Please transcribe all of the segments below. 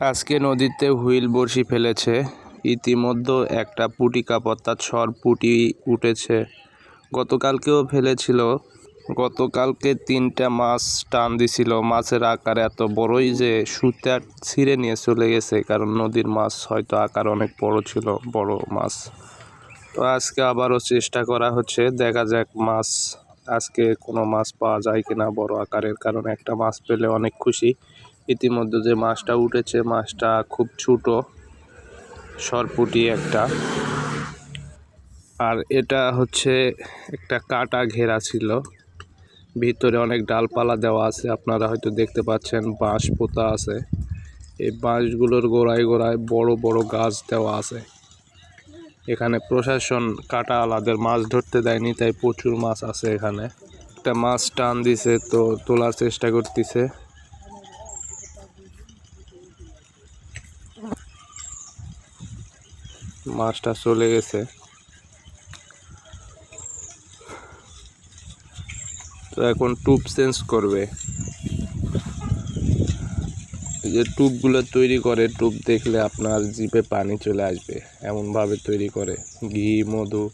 আজকে নদীতে হুইল বড়শি ফেলেছে। ইতিমধ্যে একটা পুটি কাপ অর্থাৎ সর পুটি উঠেছে। গতকালকেও ফেলেছিল। গতকালকে তিনটা মাছ টান দিছিল। মাছের আকার এত বড়ই যে সুতা ছিঁড়ে নিয়ে চলে গেছে, কারণ নদীর মাছ হয়তো আকার অনেক বড় ছিল, বড় মাছ। তো আজকে আবারও চেষ্টা করা হচ্ছে। দেখা যাক মাছ আজকে কোনো মাছ পাওয়া যায় কিনা বড় আকারের, কারণ একটা মাছ পেলে অনেক খুশি। ইতিমধ্যে যে মাছটা উঠেছে, মাছটা খুব ছোট, সরপুটি একটা। আর এটা হচ্ছে একটা কাটা ঘেরা ছিল। ভিতরে অনেক ডালপালা দেওয়া আছে, আপনারা হয়তো দেখতে পাচ্ছেন বাঁশ পোতা আছে। এই বাঁশগুলোর গোড়ায় গোড়ায় বড় বড় গাছ দেওয়া আছে। এখানে প্রশাসন কাটা আলাদের মাছ ধরতে দেয়নি, তাই প্রচুর মাছ আছে এখানে। একটা মাছ টান দিছে তো তোলার চেষ্টা করতেছে। মাছটা চলে গেছে। তো এখন টুপ চেঞ্জ করবে। যে টুবগুলো তৈরি করে টুব দেখলে আপনার জিভে পানি চলে আসবে। এমনভাবে তৈরি করে। ঘি, মধু,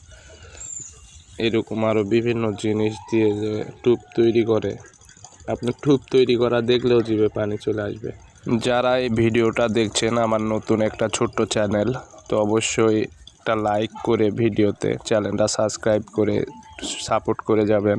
এরকম আরও বিভিন্ন জিনিস দিয়ে যে টুব তৈরি করে। আপনি টুপ তৈরি করা দেখলেও জিভে পানি চলে আসবে। যারা এই ভিডিওটা দেখছেন, আমার নতুন একটা ছোট্ট চ্যানেল, তো অবশ্যই একটা লাইক করে ভিডিওতে চ্যানেলটা সাবস্ক্রাইব করে সাপোর্ট করে যাবেন।